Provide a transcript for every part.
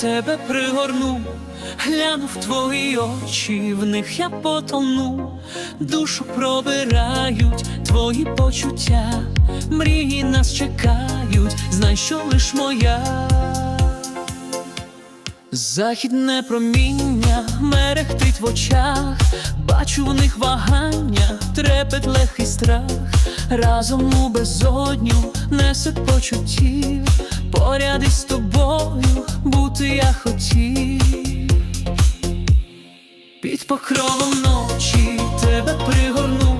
тебе пригорну, глянув в твої очі, в них я потону, душу пробирають твої почуття, мрії нас чекають, знай, що лиш моя. Західне проміння мерехтить в очах, бачу в них вагання, трепет легкий страх, разом у безодню несе почуттів, поряд із тобою бути я хотів. Під покровом ночі тебе пригорну,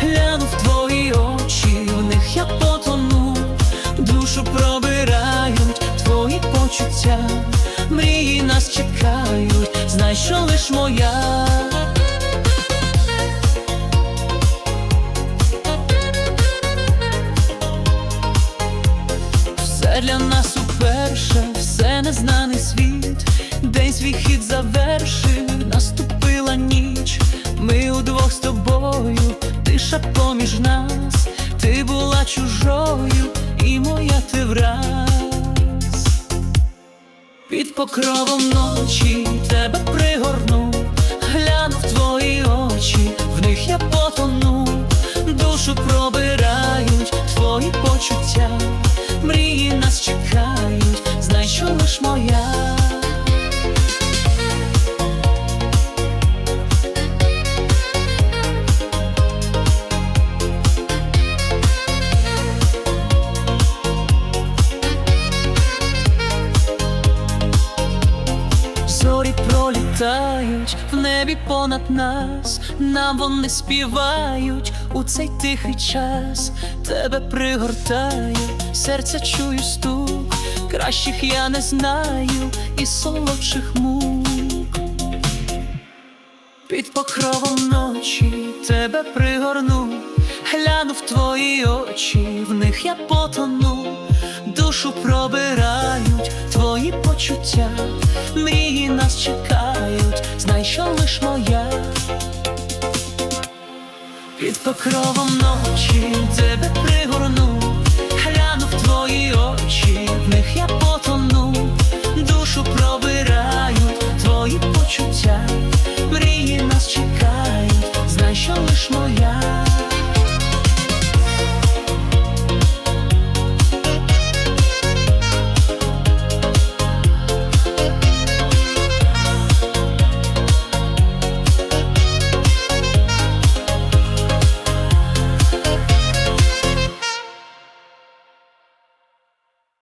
гляну в твої очі, в них я потону, душу пробирають твої почуття, нас чекають, знай, що лиш моя. Все для нас уперше, все незнаний світ, день свій хід завершив, наступила ніч, ми удвох з тобою, тиша поміж нас, ти була чужою, і моя ти враз. Під покровом ночі тебе пригорну, гляну в твої очі, в них я потону, душу пробирають твої почуття, мрії нас чекають, знай, що лиш моя. Пролітають в небі понад нас, нам вони співають у цей тихий час, тебе пригортаю, серця чую стук, кращих я не знаю і солодших мук. Під покровом ночі тебе пригорну, гляну в твої очі, в них я потону, душу пробирають твої почуття, нас чекають, знай, що лиш моя. Під покровом ночі тебе пригорну,